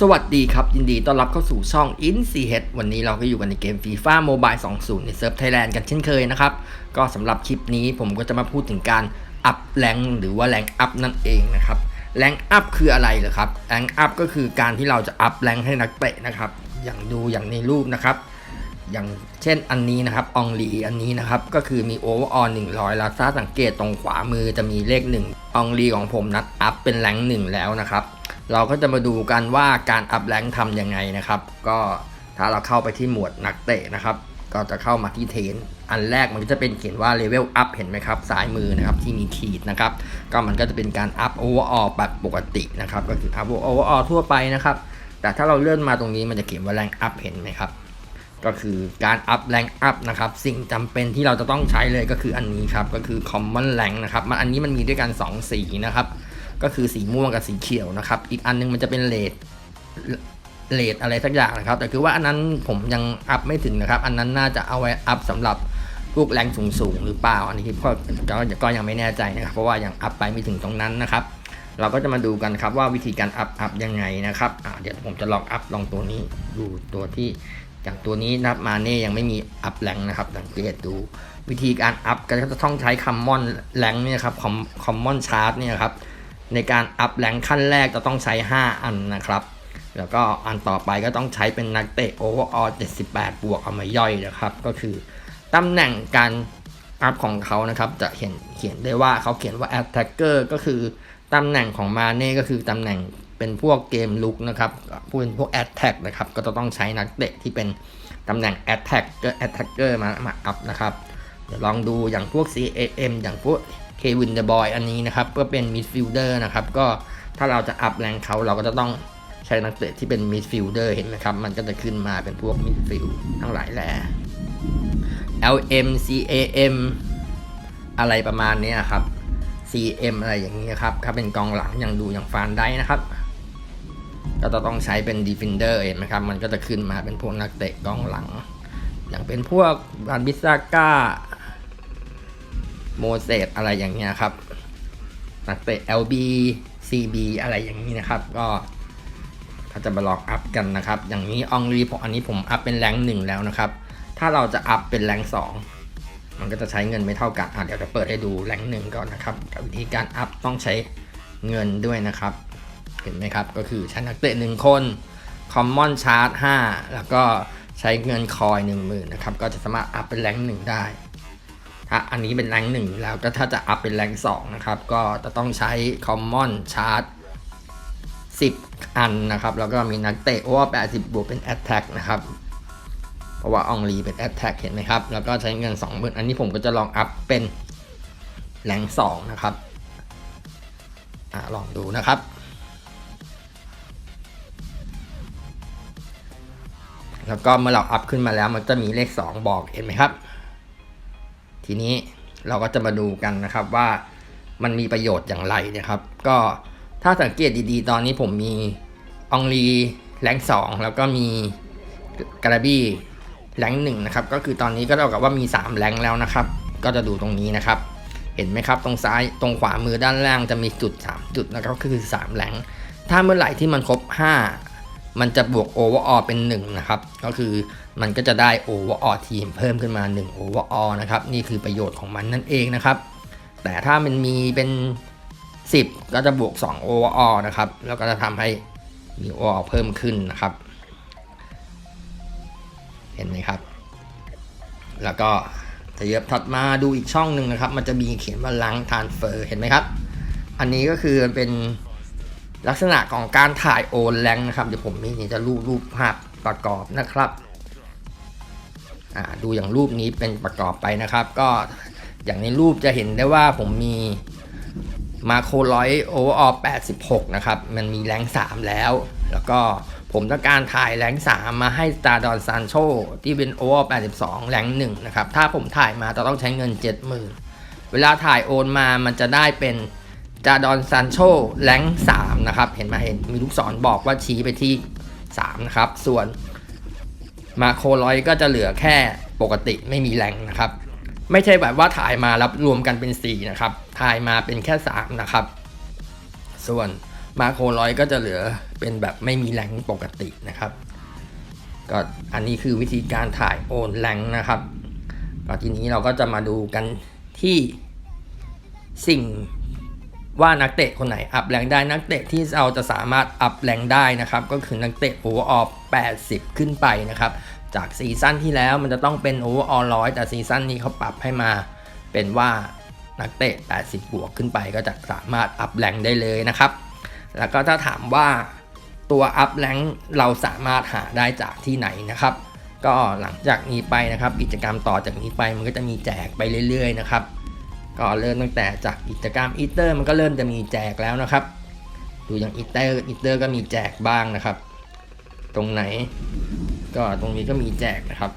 สวัสดีครับ ยินดีต้อนรับเข้าสู่ช่อง i n c h วันนี้เราก็อยู่กันในเกม FIFA Mobile 20 ในเซิร์ฟไทยแลนด์กันเช่นเคยนะครับ ก็สำหรับคลิปนี้ผมก็จะมาพูดถึงการอัพแรงหรือว่าแรงอัพนั่นเองนะครับแรงอัพคืออะไรเหรอครับแรงอัพก็คือการที่เราจะอัพแรงให้นักเตะนะครับ อย่างดูอย่างในรูปนะครับ อย่างเช่นอันนี้นะครับองลีอันนี้นะครับ ก็คือมีโอเวอร์ออน100แล้วถ้าสังเกตตรงขวามือจะมีเลข1อองลีของผมนัดอัพเป็นแรงหนึ่งแล้วนะครับ เราก็จะมาดูกันว่าการอัพแรงทำยังไงนะครับ ก็ถ้าเราเข้าไปที่หมวดนักเตะนะครับ ก็จะเข้ามาที่เทน อันแรกมันก็จะเป็นเขียนว่าเลเวลอัพเห็นไหมครับซ้ายมือนะครับที่มีขีดนะครับ ก็มันก็จะเป็นการอัพโอเวอร์ออลแบบปกตินะครับ ก็คืออัพโอเวอร์ออลทั่วไปนะครับ แต่ถ้าเราเลื่อนมาตรงนี้มันจะเขียนว่าแรงอัพเห็นไหมครับก็คือการอัพแรงอัพนะครับ สิ่งจำเป็นที่เราจะต้องใช้เลยก็คืออันนี้ครับ ก็คือ common rank นะครับ มันอันนี้มันมีด้วยกัน2สีนะครับ ก็คือสีม่วงกับสีเขียวนะครับ อีกอันนึงมันจะเป็นเลดเลดอะไรสักอย่างนะครับ แต่คือว่าอันนั้นผมยังอัพไม่ถึงนะครับ อันนั้นน่าจะเอาไว้อัพสำหรับพวกแรงสูงๆหรือเปล่า อันนี้ก็ก็ก็ยังไม่แน่ใจนะครับ เพราะว่ายังอัพไปไม่ถึงตรงนั้นนะครับ เราก็จะมาดูกันครับว่าวิธีการอัพอัพยังไงนะครับเดี๋ยวผมจะลองอัพลองตัวนี้ดูตัวที่อย่างตัวนี้นับมาเน่ยังไม่มีอัพแรงนะครับสังเกตดูวิธีการอัพก็จะต้องใช้คัมมอนแรงเนี่ยครับคอมมอนชาร์ตเนี่ยครับ ในการอัพแรงขั้นแรกจะต้องใช้ 5 อันนะครับ แล้วก็อันต่อไปก็ต้องใช้เป็นนักเตะโอเวอร์ออล78 บวกเอามาย่อยนะครับ ก็คือตำแหน่งการอัพของเขานะครับ จะเห็นเขียนได้ว่าเขาเขียนว่า attacker ก็คือตำแหน่งของมาเน่ก็คือตำแหน่งเป็นพวกเกมลุกนะครับพูดเป็นพวก attack นะครับ ก็จะต้องใช้นักเตะที่เป็นตำแหน่ง attack ก็ attacker มามาอัพนะครับ เดี๋ยวลองดูอย่างพวก CAM อย่างพวก Kevin De Boy อันนี้นะครับก็เป็น midfielder นะครับก็ถ้าเราจะอัพแรงเขาเราก็จะต้องใช้นักเตะที่เป็น midfielder เห็นไหมครับ มันก็จะขึ้นมาเป็นพวก midfield ทั้งหลายแหล่ LM CAM อะไรประมาณนี้ครับ CM อะไรอย่างนี้ครับ ถ้าเป็นกองหลังย่างดูอย่างฟานได้นะครับ ก็จะต้องใช้เป็น defender เห็นไหมครับ มันก็จะขึ้นมาเป็นพวกนักเตะกองหลัง อย่างเป็นพวกบันบิซาก้า โมเสสอะไรอย่างเงี้ยครับ นักเตะ LB CB อะไรอย่างนี้นะครับ ก็เขาจะมาลองอัพกันนะครับ อย่างนี้อองรีผมอันนี้ผมอัพเป็นแรงหนึ่งแล้วนะครับ ถ้าเราจะอัพเป็นแรงสองมันก็จะใช้เงินไม่เท่ากันอะเดี๋ยวจะเปิดให้ดูแรงหนึ่งก่อนนะครับกับวิธีการอัพต้องใช้เงินด้วยนะครับ เห็นไหมครับ ก็คือใช้นักเตะหนึ่งคน Common Charge 5แล้วก็ใช้เงินคอย 1 0,000 นะครับ ก็จะสามารถอัพเป็นแรงหนึ่งได้ อันนี้เป็นแรงหนึ่งแล้วก็ถ้าจะอัพเป็นแรงสองนะครับ ก็จะต้องใช้ Common Charge 10 อันนะครับ แล้วก็มีนักเตะโอเวอร์80 บวกเป็น Attack นะครับ เพราะว่าอองลีเป็น Attack เห็นไหมครับ แล้วก็ใช้เงิน20,000อันนี้ผมก็จะลองอัพเป็นแรงสองนะครับอ่าลองดูนะครับแล้วก็เมื่อเราอัพขึ้นมาแล้วมันจะมีเลข 2 บอกเห็นไหมครับ ทีนี้เราก็จะมาดูกันนะครับว่ามันมีประโยชน์อย่างไรนะครับ ก็ถ้าสังเกตดีๆ ตอนนี้ผมมีอองลีแรง2แล้วก็มีกระบี้แรงหนึ่งนะครับ ก็คือตอนนี้ก็เท่ากับว่ามี 3 แรงแล้วนะครับ ก็จะดูตรงนี้นะครับ เห็นไหมครับ ตรงซ้ายตรงขวามือด้านล่างจะมีจุด 3 จุดนะครับก็คือ 3 แรงถ้าเมื่อไหร่ที่มันครบ 5 มันจะบวก overall เป็น1นะครับ ก็คือมันก็จะได้ overall ทีมเพิ่มขึ้นมา1 overall นะครับ นี่คือประโยชน์ของมันนั่นเองนะครับ แต่ถ้ามันมีเป็น 10 ก็จะบวก 2 overall นะครับ แล้วก็จะทำให้มี overall เพิ่มขึ้นนะครับ เห็นไหมครับ แล้วก็จะเย็บถัดมาดูอีกช่องหนึ่งนะครับ มันจะมีเขียนว่าล้างทานเฟอร์เห็นไหมครับ อันนี้ก็คือเป็น ลักษณะของการถ่ายโอนแรงนะครับ เดี๋ยวผมนี่จะรูปรูปภาพประกอบนะครับอ่าดูอย่างรูปนี้เป็นประกอบไปนะครับ ก็อย่างในรูปจะเห็นได้ว่าผมมีมาโครร้อยโอเวอร์ออ86 นะครับ มันมีแรง3 แล้ว แล้วก็ผมต้องการถ่ายแรง3 มาให้ตาดอนซานโชที่เป็นโอเวอร์82 แรง1นะครับ ถ้าผมถ่ายมาจะต้องใช้เงิน 70,000 เวลาถ่ายโอนมามันจะได้เป็น จาดอนซานโชแรง3นะครับ เห็นไหมเห็นมีลูกศรบอกว่าชี้ไปที่ 3 นะครับ ส่วนมาโครอยก็จะเหลือแค่ปกติไม่มีแรงนะครับ ไม่ใช่แบบว่าถ่ายมาแล้วรวมกันเป็น 4 นะครับ ถ่ายมาเป็นแค่ 3 นะครับ ส่วนมาโครอยก็จะเหลือเป็นแบบไม่มีแรงปกตินะครับ ก็อันนี้คือวิธีการถ่ายโอนแรงนะครับก็ทีนี้เราก็จะมาดูกันที่สิ่ง ว่านักเตะคนไหนอัพแรงได้นักเตะที่เราจะสามารถอัพแรงได้นะครับ ก็คือนักเตะโอเวอร์ออล80 ขึ้นไปนะครับ จากซีซั่นที่แล้วมันจะต้องเป็นโอเวอร์ออลร้อยแต่ซีซั่นนี้เขาปรับให้มาเป็นว่านักเตะ 80 บวกขึ้นไปก็จะสามารถอัพแรงได้เลยนะครับ แล้วก็ถ้าถามว่าตัวอัพแรงเราสามารถหาได้จากที่ไหนนะครับ ก็หลังจากนี้ไปนะครับ กิจกรรมต่อจากนี้ไปมันก็จะมีแจกไปเรื่อย ๆ นะครับ ก็เริ่มตั้งแต่จากกิจกรรมอีเตอร์มันก็เริ่มจะมีแจกแล้วนะครับ ดูอย่างอีเตอร์อีเตอร์ก็มีแจกบ้างนะครับ ตรงไหน ก็ตรงนี้ก็มีแจกนะครับ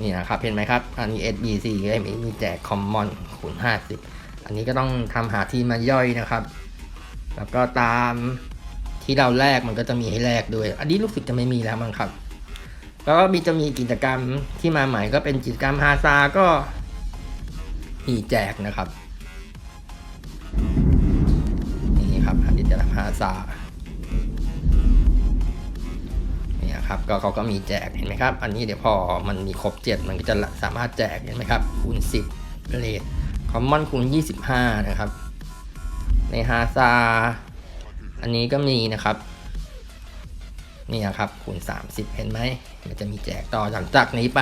นี่นะครับเห็นไหมครับ อันนี้ SBC ก็มีมีแจกคอมมอนคูณ50 อันนี้ก็ต้องทำหาที่มาย่อยนะครับ แล้วก็ตามที่เราแลกมันก็จะมีให้แลกด้วย อันนี้รู้สึกจะไม่มีแล้วมั้งครับ แล้วก็มีจะมีกิจกรรมที่มาใหม่ก็เป็นกิจกรรมฮาซาก็มีแจกนะครับ นี่ครับอันนี้จะฮาซาเนี่ยครับก็เขาก็มีแจกเห็นไหมครับ อันนี้เดี๋ยวพอมันมีครบ7มันก็จะสามารถแจกเห็นไหมครับคูณ10เลทคอมมอนคูณ25นะครับ ในฮาซาอันนี้ก็มีนะครับ นี่ครับคูณ 30 เห็นไหมมันจะมีแจกต่อหลังจากนี้ไป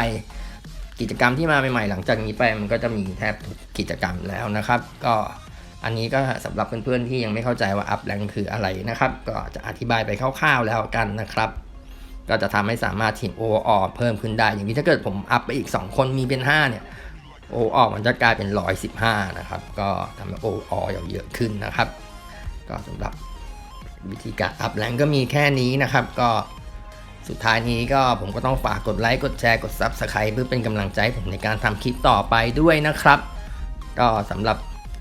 กิจกรรมที่มาใหม่ๆ หลังจากนี้ไปมันก็จะมีแทบทุกกิจกรรมแล้วนะครับ ก็อันนี้ก็สำหรับเพื่อนๆที่ยังไม่เข้าใจว่าอัพแรงคืออะไรนะครับ ก็จะอธิบายไปคร่าวๆแล้วกันนะครับ ก็จะทำให้สามารถทีมโอออเพิ่มขึ้นได้ อย่างนี้ถ้าเกิดผมอัพไปอีก 2 คนมีเป็น 5 เนี่ยโอออมันจะกลายเป็น 115 นะครับ ก็ทำให้โอออเยอะขึ้นนะครับ ก็สำหรับ วิธีการอัพแรงก็มีแค่นี้นะครับ ก็สุดท้ายนี้ก็ผมก็ต้องฝากกดไลค์กดแชร์กด Subscribe เพื่อเป็นกำลังใจผมในการทำคลิปต่อไปด้วยนะครับ ก็สำหรับ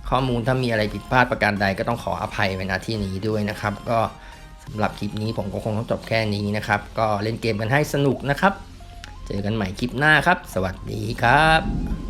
ข้อมูลถ้ามีอะไรผิดพลาดประการใดก็ต้องขออภัยไว้ณที่นี้ด้วยนะครับ ก็สำหรับคลิปนี้ผมก็คงต้องจบแค่นี้นะครับ ก็เล่นเกมกันให้สนุกนะครับ เจอกันใหม่คลิปหน้าครับ สวัสดีครับ